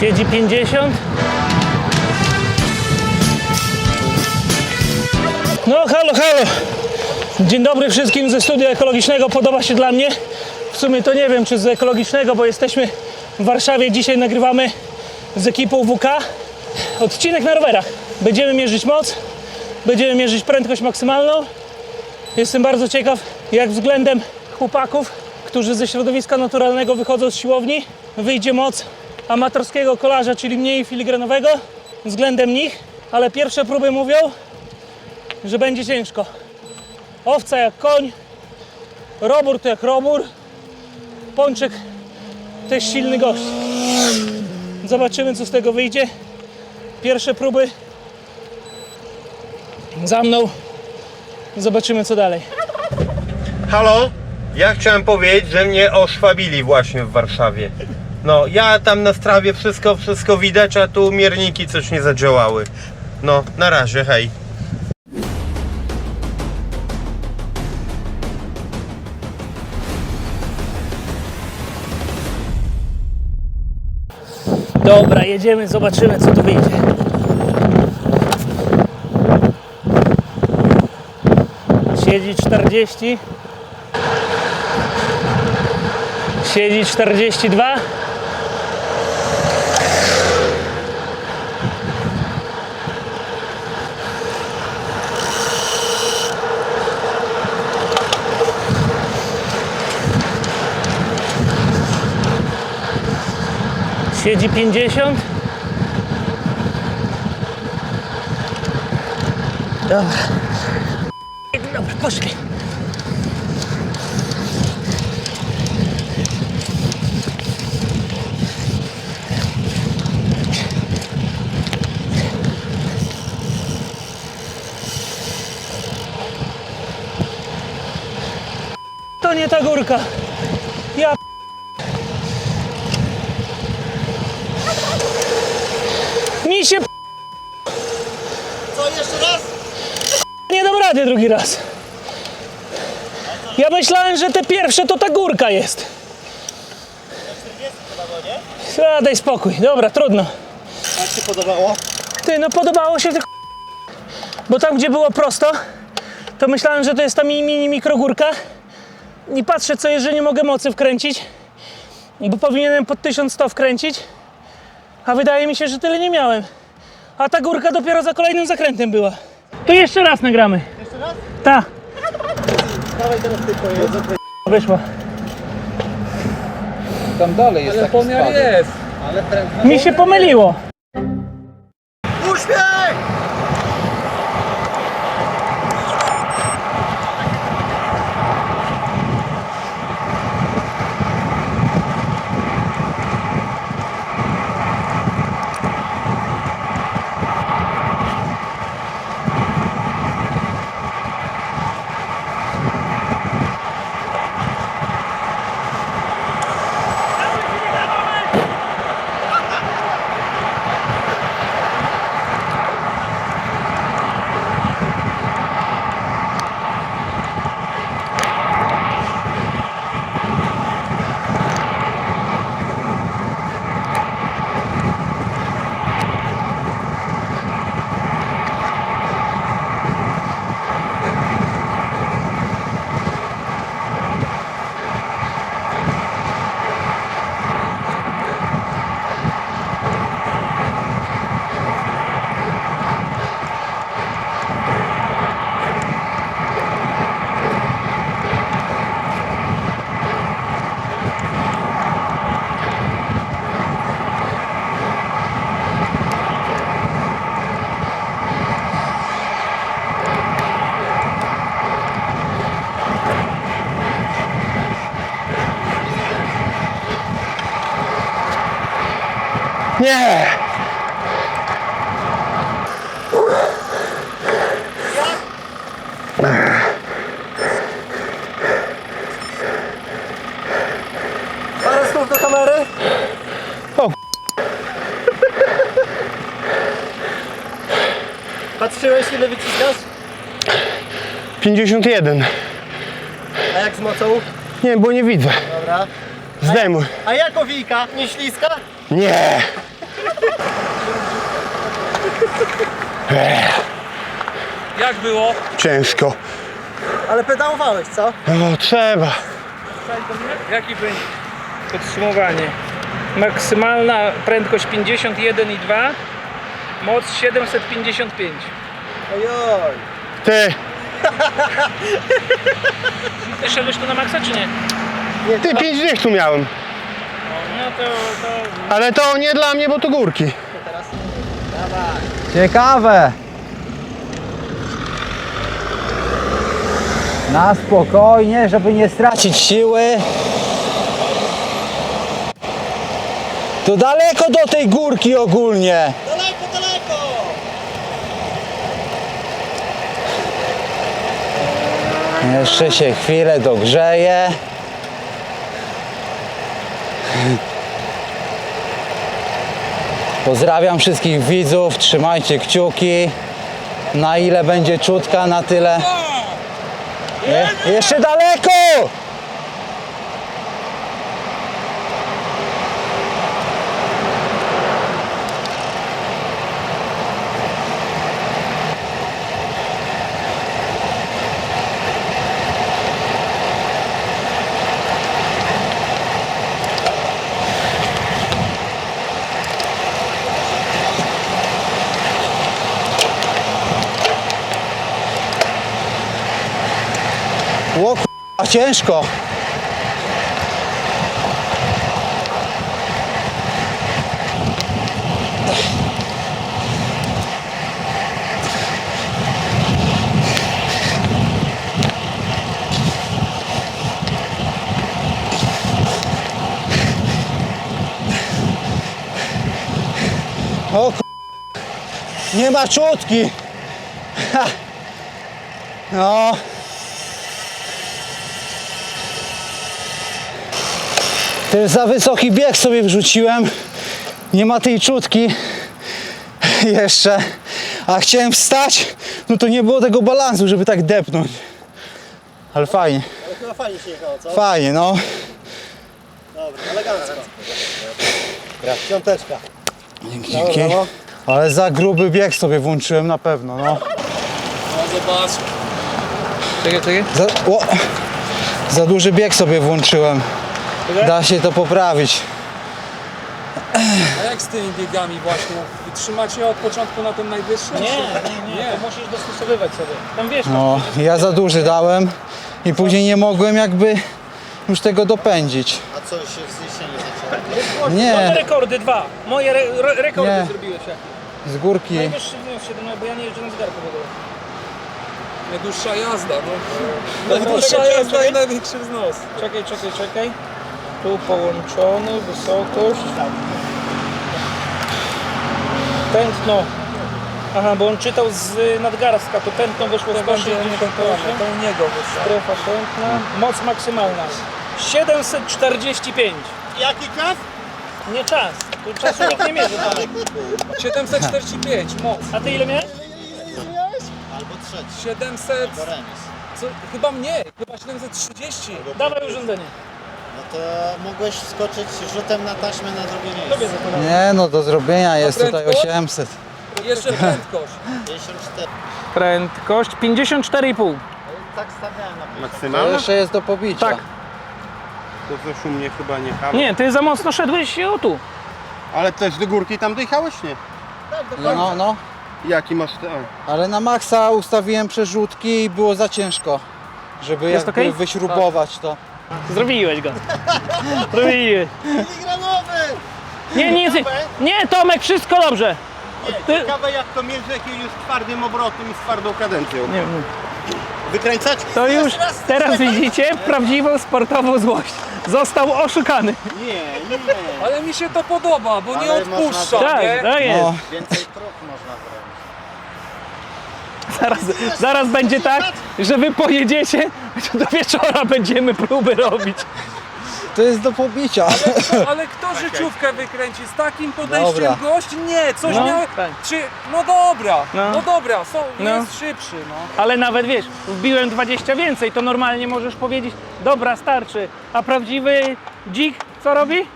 Siedzi 50. No halo, halo. Dzień dobry wszystkim ze studia ekologicznego. Podoba się dla mnie. W sumie to nie wiem, czy z ekologicznego, bo jesteśmy w Warszawie. Dzisiaj nagrywamy z ekipą WK odcinek na rowerach. Będziemy mierzyć moc, będziemy mierzyć prędkość maksymalną. Jestem bardzo ciekaw, jak względem chłopaków, którzy ze środowiska naturalnego wychodzą z siłowni, wyjdzie moc amatorskiego kolarza, czyli mniej filigranowego, względem nich, ale pierwsze próby mówią, że będzie ciężko. Owca jak koń, robór to jak robór, pączek też silny gość. Zobaczymy, co z tego wyjdzie. Pierwsze próby za mną. Zobaczymy, co dalej. Halo? Ja chciałem powiedzieć, że mnie oszwabili właśnie w Warszawie. No, ja tam na strawie wszystko, wszystko widać, a tu mierniki coś nie zadziałały. No, na razie, hej. Dobra, jedziemy, zobaczymy, co tu wyjdzie. Siedzi 40. Siedzi 42. Siedzi 50. Dobra. Dobra, poszli. To nie ta górka. Drugi raz. Ja myślałem, że te pierwsze to ta górka jest. A, daj spokój. Dobra, trudno. Jak Ci podobało? Ty, no podobało się tylko Bo tam, gdzie było prosto, to myślałem, że to jest ta mini, mini mikrogórka. I patrzę, co jeżeli nie mogę mocy wkręcić, bo powinienem pod 1100 wkręcić, a wydaje mi się, że tyle nie miałem. A ta górka dopiero za kolejnym zakrętem była. To jeszcze raz nagramy. Jeszcze raz? Ta, Dawaj teraz ty wyszła. Tam dalej jest taki Pomiar spadek. jest. Ale. Mi się pomyliło. Nie! Parę słów do kamery. O, Patrzyłeś ile wyciskasz? 51. A jak z mocą? Nie, bo nie widzę. Dobra. Zdejmuj. A jak owijka? Nie śliska? Nie! Jak było? Ciężko. Ale pedałowałeś, co? No trzeba. Jaki będzie? Podsumowanie. Maksymalna prędkość 51,2, moc 755. Ojoj. Ty, Ty szedłeś tu na maksa czy nie? ty pięć dych tu miałem. Ale to nie dla mnie, bo to górki. Ciekawe. Na spokojnie, żeby nie stracić siły. To daleko do tej górki ogólnie. Daleko, daleko! Jeszcze się chwilę dogrzeje. Pozdrawiam wszystkich widzów, trzymajcie kciuki. Na ile będzie czutka, na tyle. Je, jeszcze daleko! O k***a, ciężko. O. Nie ma czutki. Ha. No. To jest za wysoki bieg sobie wrzuciłem. Nie ma tej czutki jeszcze. A chciałem wstać, no to nie było tego balansu, żeby tak depnąć. Ale fajnie, Ale chyba fajnie się jechało, co? fajnie, no. Dobra, elegancko. Piąteczka. Dzięki, Brawo, dzięki. brawo. Ale za gruby bieg sobie włączyłem na pewno, no. Czekaj, czekaj. Za, o, za duży bieg sobie włączyłem. Da się to poprawić. A jak z tymi biegami właśnie? Wytrzymacie od początku na ten najwyższy? Nie, nie, nie, to musisz dostosowywać sobie. Tam wiesz, No, ja za duży dałem i później nie mogłem jakby już tego dopędzić. A co się wzniesienie zaczęło? Nie. Moje rekordy dwa. Moje re, re, rekordy Nie. zrobiłeś jakie? Z górki. Najwyższy wnios 7, bo ja nie jeżdżę na zegarku w ogóle. Najdłuższa jazda, no. Najdłuższa czekaj, jazda czekaj. i największy wznos. Czekaj, czekaj, czekaj. Tu połączony, wysokość. Tętno. Aha, bo on czytał z nadgarstka, to tętno wyszło z To będzie 168. to u niego wyszło. Strefa tętna. Moc maksymalna. 745. Jaki czas? Nie czas. Tu czasu nikt nie mierzy. Tomek. 745, moc. A ty ile miałeś? Albo trzeci. 700, Albo remis. co, chyba mniej, chyba 730. Dawaj urządzenie. No to mogłeś skoczyć rzutem na taśmę na drugie miejsce. Nie no, do zrobienia jest tutaj prędkość? 800. I jeszcze prędkość. 54. Prędkość 54,5. Tak stawiałem na To Maksymalna? jeszcze jest do pobicia. Tak. To też u mnie chyba nie halo. Nie, ty za mocno szedłeś o tu. Ale też do górki tam dojechałeś, nie? No, no, no. Jaki masz te... a. Ale na maksa ustawiłem przerzutki i było za ciężko, żeby Jest jakby okej? wyśrubować to. Zrobiłeś go. Zrobiłeś. Miligramowy! Nie, nie, nie, Tomek, wszystko dobrze. Ciekawe jak to mierzy jakimś już twardym obrotem i z twardą kadencją. Nie, nie. Wykręcać? To już teraz widzicie prawdziwą sportową złość. Został oszukany. Nie, nie. Ale mi się to podoba, bo nie Ale można odpuszcza, Tak, nie? tak jest. No, Więcej prób można zrobić. Zaraz, zaraz będzie tak, że wy pojedziecie, to do wieczora będziemy próby robić. to jest do pobicia. Ale kto życiówkę wykręci z takim podejściem Dobra. gość? Nie, coś No, miał... tak. Czy... No dobra, No. no, dobra, są, No. jest szybszy, no. Ale nawet wiesz, wbiłem 20 więcej, to normalnie możesz powiedzieć, dobra, starczy. A prawdziwy dzik co robi?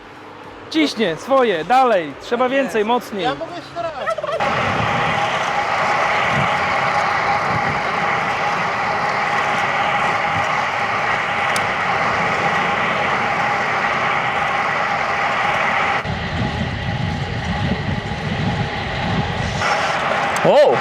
Ciśnie, swoje, dalej. Trzeba więcej, mocniej. Ja mogę jeszcze raz. O!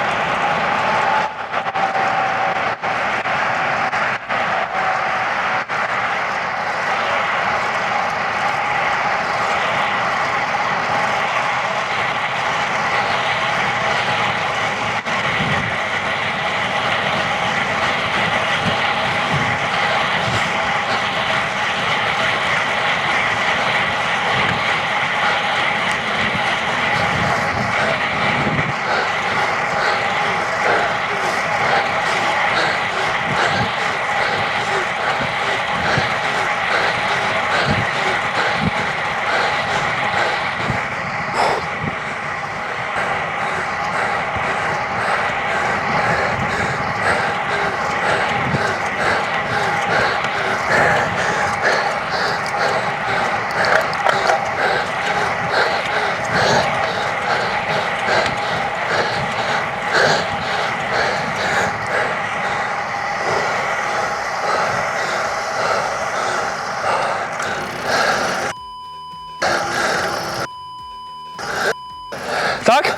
Tak?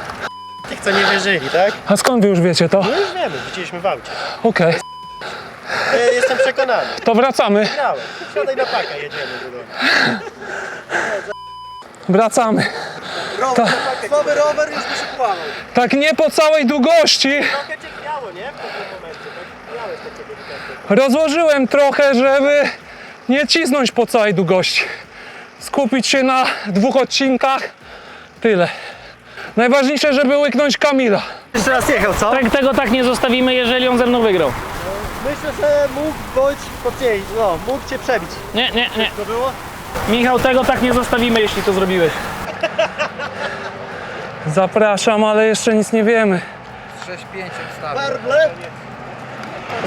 Tych, co nie wierzyli, tak? A skąd wy już wiecie to? No już wiemy, widzieliśmy w aucie. Okej, E, Jestem przekonany. to wracamy. Grałem. Siadaj na paka, jedziemy do domu. Wracamy. Rower, Słaby rower już by się połamał. Tak nie po całej długości. Trochę cię gniało, nie? W pewnym momencie. Tak takiego delikatnie. Rozłożyłem trochę, żeby nie cisnąć po całej długości. Skupić się na dwóch odcinkach. Tyle. Najważniejsze, żeby łyknąć Kamila. Jeszcze raz jechał, co? Tak, tego tak nie zostawimy, jeżeli on ze mną wygrał. Myślę, że mógł być mocniej, no, mógł cię przebić. Nie, nie, nie. To było? Michał, tego tak nie zostawimy, jeśli to zrobiłeś. Zapraszam, ale jeszcze nic nie wiemy. Warble?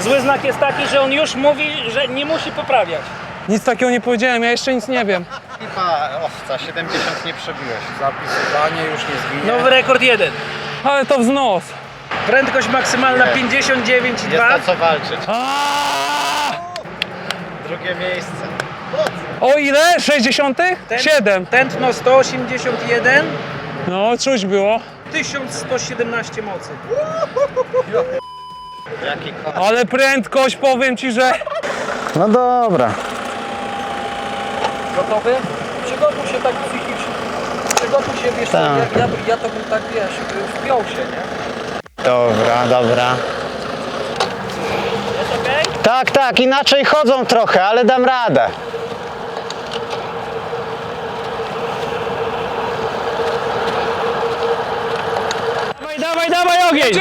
Zły znak jest taki, że on już mówi, że nie musi poprawiać. Nic takiego nie powiedziałem, ja jeszcze nic nie wiem. Chyba owca, 70 nie przebiłeś. Zapisywanie już nie zginie. Nowy rekord jeden. Ale to wznos. Prędkość maksymalna Jest 59,2. o co walczyć. Aaaa! Drugie miejsce. O ile? 60? 7. Tętno 181, No, czuć było. 1117 mocy. Jaki. Ale prędkość, powiem ci, że... No dobra. Gotowy? Przygotuj się tak psychicznie. Przygotuj się, wiesz, Tak. ja, ja, ja to bym tak, wiesz, wpiął się, nie? Dobra, dobra. Tak, tak, inaczej chodzą trochę, ale dam radę. Dawaj, dawaj, dawaj ogień!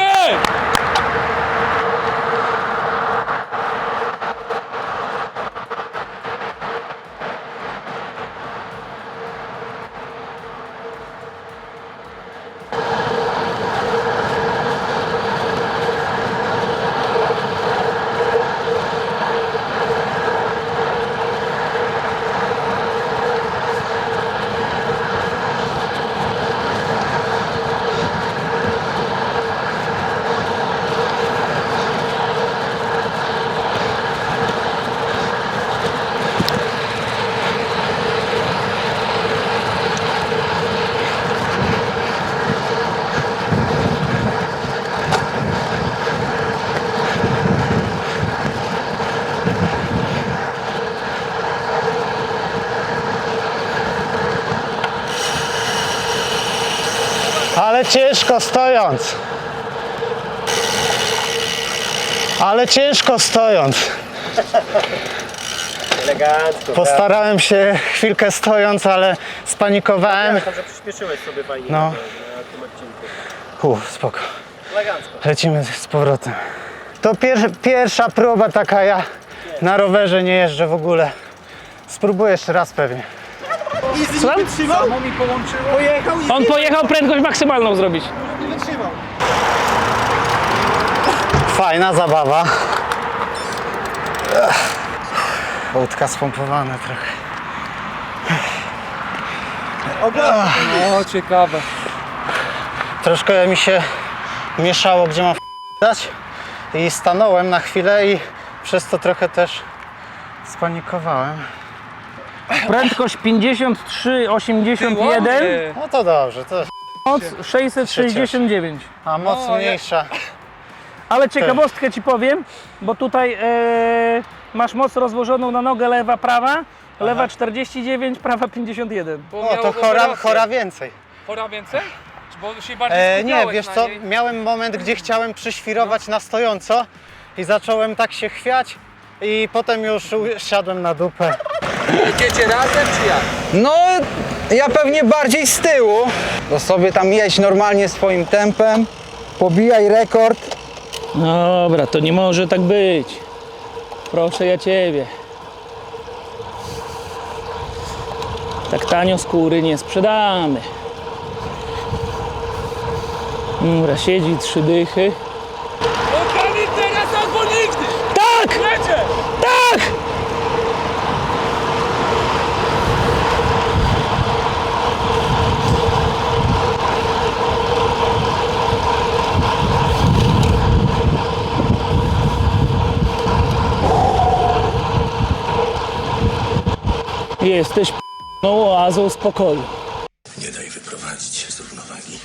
Ale ciężko stojąc. Ale ciężko stojąc. Elegancko. Postarałem się chwilkę stojąc, ale spanikowałem. Że przyspieszyłeś sobie fajnie No. na, tym odcinku. Uf, spoko. Elegancko. Lecimy z powrotem. To pier pierwsza próba taka, ja na rowerze nie jeżdżę w ogóle. Spróbuję jeszcze raz pewnie. Słucham? Samo mi połączyło. Pojechał i On pojechał prędkość maksymalną zrobić. nie wytrzymał. Fajna zabawa. Łódka spompowana trochę. O, ciekawe. Troszkę mi się mieszało, gdzie mam dać i stanąłem na chwilę i przez to trochę też spanikowałem. Prędkość 53, 81, Ładnie. No to dobrze, to moc 669. a moc mniejsza. Ale ciekawostkę ci powiem, bo tutaj e, masz moc rozłożoną na nogę lewa, prawa. Lewa 49, prawa 51. Bo O, to chora, chora więcej. Chora więcej? Czy Bo się bardziej E, nie, skupiałeś wiesz na co, niej? miałem moment, gdzie chciałem przyświrować na stojąco i zacząłem tak się chwiać i potem już u- siadłem na dupę. Jedziecie razem czy jak? No, ja pewnie bardziej z tyłu. To sobie tam jedź normalnie swoim tempem, pobijaj rekord. Dobra, to nie może tak być. Proszę ja ciebie. Tak tanio skóry nie sprzedamy. Dobra, siedzi trzy dychy. Okami teraz albo nigdy! Tak! Lecie! Tak! Jesteś p***ną oazą spokoju. Nie daj wyprowadzić się z równowagi.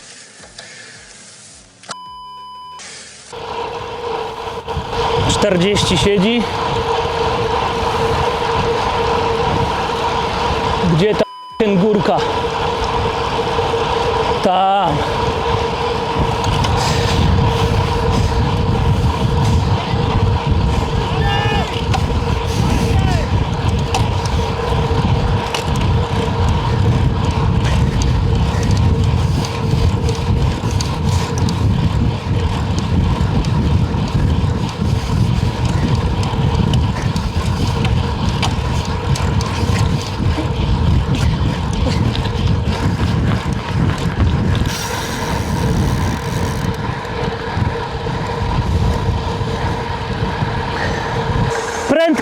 Czterdzieści siedzi. Gdzie ta ten górka? Tam.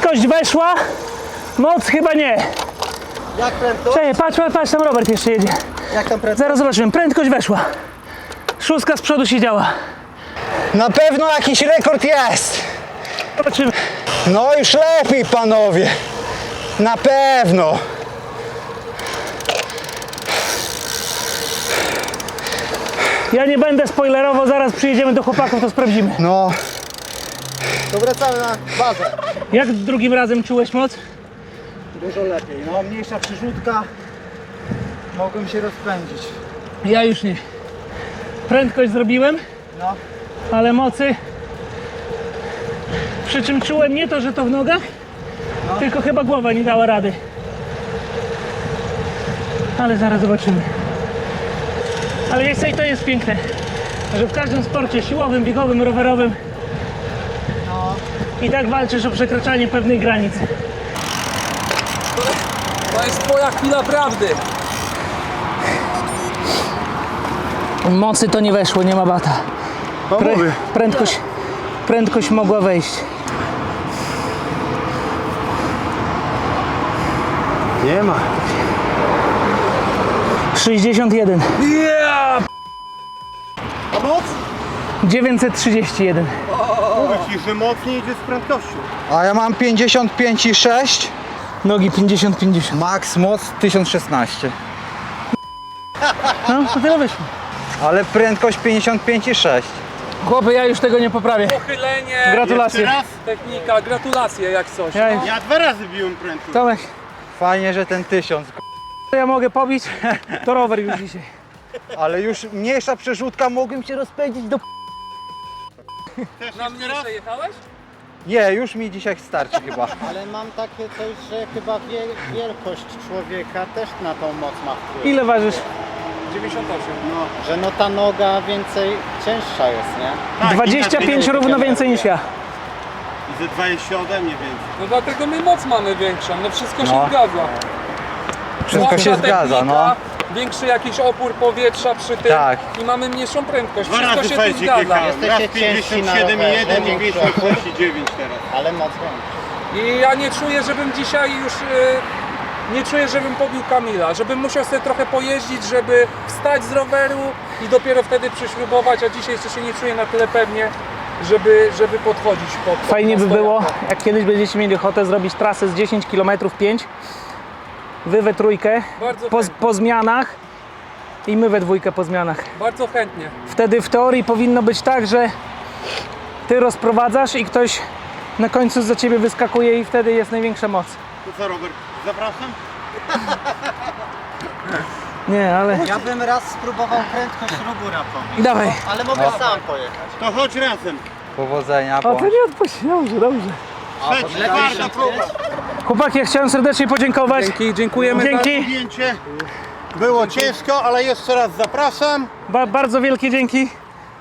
Prędkość weszła, moc chyba nie. Jak prędko? Czekaj, patrz, patrz, patrz, tam Robert jeszcze jedzie. Jak tam prędko? Zaraz zobaczymy, prędkość weszła. Szóstka z przodu siedziała. Na pewno jakiś rekord jest. Zobaczymy. No już lepiej, panowie. Na pewno. Ja nie będę spoilerował, zaraz przyjedziemy do chłopaków, to sprawdzimy. No, To wracamy na bazę. Jak drugim razem czułeś moc? dużo lepiej. No, mniejsza przyrzutka. Mogłem się rozpędzić. Ja już nie. Prędkość zrobiłem, No. ale mocy. Przy czym czułem nie to, że to w nogach, tylko chyba głowa nie dała rady. Ale zaraz zobaczymy. Ale wiesz co, i to jest piękne, że w każdym sporcie siłowym, biegowym, rowerowym i tak walczysz o przekraczanie pewnej granicy. To jest twoja chwila prawdy. Mocy to nie weszło, nie ma bata. Prę prędkość, prędkość mogła wejść. Nie ma. 61. Yeah! A moc? 931. Mówię ci, że mocniej idzie z prędkością. A ja mam 55,6. Nogi 50-50. Max moc 1016. No, to tyle wyszło. Ale prędkość 55,6. Chłopy, ja już tego nie poprawię. Pochylenie, Gratulacje. Jeszcze raz? technika, gratulacje jak coś. Ja, No. Ja dwa razy biłem prędkość. Tomek, Fajnie, że ten 1000. to ja mogę pobić, to rower już dzisiaj. Ale już mniejsza przerzutka mogłem się rozpędzić do... Na mnie przejechałeś? Nie, już mi dzisiaj starczy chyba. Ale mam takie coś, że chyba wie, wielkość człowieka też na tą moc ma wpływ. Ile ważysz? 98. No, że no ta noga więcej cięższa jest, nie? Tak, 25 inaczej równo więcej niż ja. I ze 20 ode mnie więcej. No dlatego my moc mamy większą, no wszystko się No. zgadza. Wszystko Łatwa się zgadza, technika, no. Większy jakiś opór powietrza przy tym Tak. i mamy mniejszą prędkość. Dwa Wszystko razy się tu zgadza. Raz Jesteście ciężsi na 57,1 rowerze, i większy 56,9 teraz. Ale moc większa. I ja nie czuję, żebym dzisiaj już y, nie czuję, żebym pobił Kamila, żebym musiał sobie trochę pojeździć, żeby wstać z roweru i dopiero wtedy przyśrubować, a dzisiaj jeszcze się nie czuję na tyle pewnie, żeby, żeby podchodzić pod, pod Fajnie by było, jak kiedyś będziecie mieli ochotę zrobić trasę z 10 km 5. Wy we trójkę, Bardzo po, chętnie. po zmianach i my we dwójkę po zmianach. Bardzo chętnie. Wtedy w teorii powinno być tak, że ty rozprowadzasz i ktoś na końcu za ciebie wyskakuje i wtedy jest największa moc. To co Robert, zapraszam? Nie, ale... Ja bym raz spróbował prędkość rubura pobić, Dawaj. ale mogę sam pojechać. To chodź razem. Powodzenia, O, to nie odpuść. Dobrze, dobrze. Czwarta próba. Chłopaki, ja chciałem serdecznie podziękować. Dzięki, dziękujemy. Dzięki. Zdjęcie. Było ciężko, ale jeszcze raz zapraszam. Ba bardzo wielkie dzięki.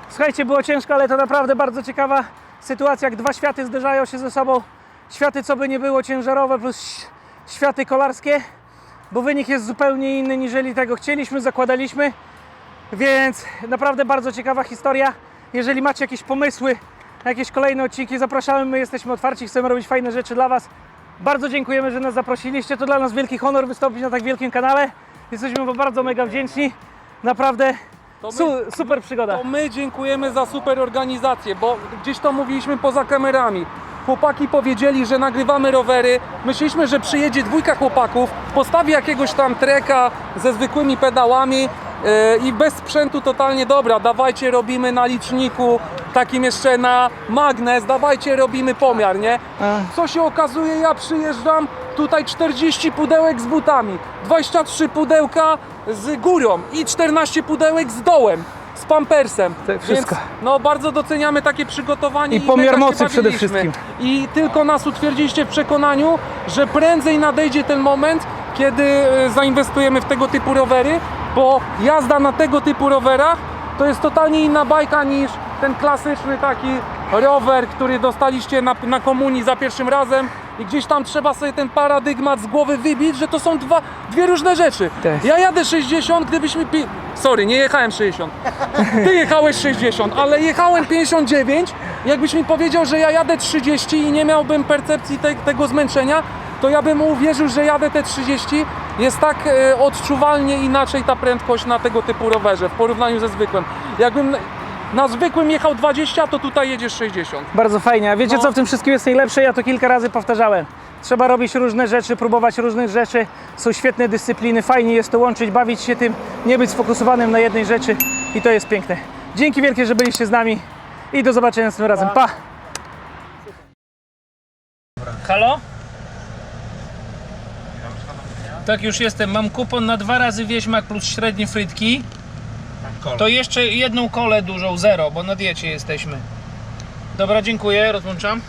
Słuchajcie, było ciężko, ale to naprawdę bardzo ciekawa sytuacja, jak dwa światy zderzają się ze sobą. Światy, co by nie było, ciężarowe plus światy kolarskie, bo wynik jest zupełnie inny niżeli tego chcieliśmy, zakładaliśmy. Więc naprawdę bardzo ciekawa historia. Jeżeli macie jakieś pomysły na jakieś kolejne odcinki, zapraszamy. My jesteśmy otwarci, chcemy robić fajne rzeczy dla Was. Bardzo dziękujemy, że nas zaprosiliście. To dla nas wielki honor wystąpić na tak wielkim kanale. Jesteśmy Wam bardzo mega wdzięczni. Naprawdę my- su super przygoda. To my dziękujemy za super organizację, bo gdzieś to mówiliśmy poza kamerami. Chłopaki powiedzieli, że nagrywamy rowery. Myśleliśmy, że przyjedzie dwójka chłopaków, postawi jakiegoś tam treka ze zwykłymi pedałami i bez sprzętu totalnie dobra. Dawajcie, robimy na liczniku, takim jeszcze na magnes, dawajcie, robimy pomiar, nie? Co się okazuje, ja przyjeżdżam, tutaj 40 pudełek z butami, 23 pudełka z górą i 14 pudełek z dołem, z pampersem. Tak, wszystko. Więc no bardzo doceniamy takie przygotowanie I pomiar mega się mocy przede wszystkim. I tylko nas utwierdziliście w przekonaniu, że prędzej nadejdzie ten moment, kiedy e, zainwestujemy w tego typu rowery, bo jazda na tego typu rowerach to jest totalnie inna bajka niż ten klasyczny taki rower, który dostaliście na, na komunii za pierwszym razem i gdzieś tam trzeba sobie ten paradygmat z głowy wybić, że to są dwa, dwie różne rzeczy. Tak. Ja jadę 60, gdybyśmy... Pi... Sorry, nie jechałem 60. Ty jechałeś 60, ale jechałem 59. Jakbyś mi powiedział, że ja jadę 30 i nie miałbym percepcji te, tego zmęczenia, to ja bym uwierzył, że jadę te 30. Jest tak e, odczuwalnie inaczej ta prędkość na tego typu rowerze w porównaniu ze zwykłym. Jakbym na- na zwykłym jechał 20, to tutaj jedziesz 60. Bardzo fajnie. A wiecie No. co w tym wszystkim jest najlepsze? Ja to kilka razy powtarzałem. Trzeba robić różne rzeczy, próbować różnych rzeczy. Są świetne dyscypliny, fajnie jest to łączyć, bawić się tym, nie być sfokusowanym na jednej rzeczy i to jest piękne. Dzięki wielkie, że byliście z nami i do zobaczenia następnym razem. Pa! Halo? Tak, już jestem. Mam kupon na dwa razy wieśmak plus średnie frytki. To jeszcze jedną kolę dużą, zero, bo na diecie jesteśmy. Dobra, dziękuję, rozłączam.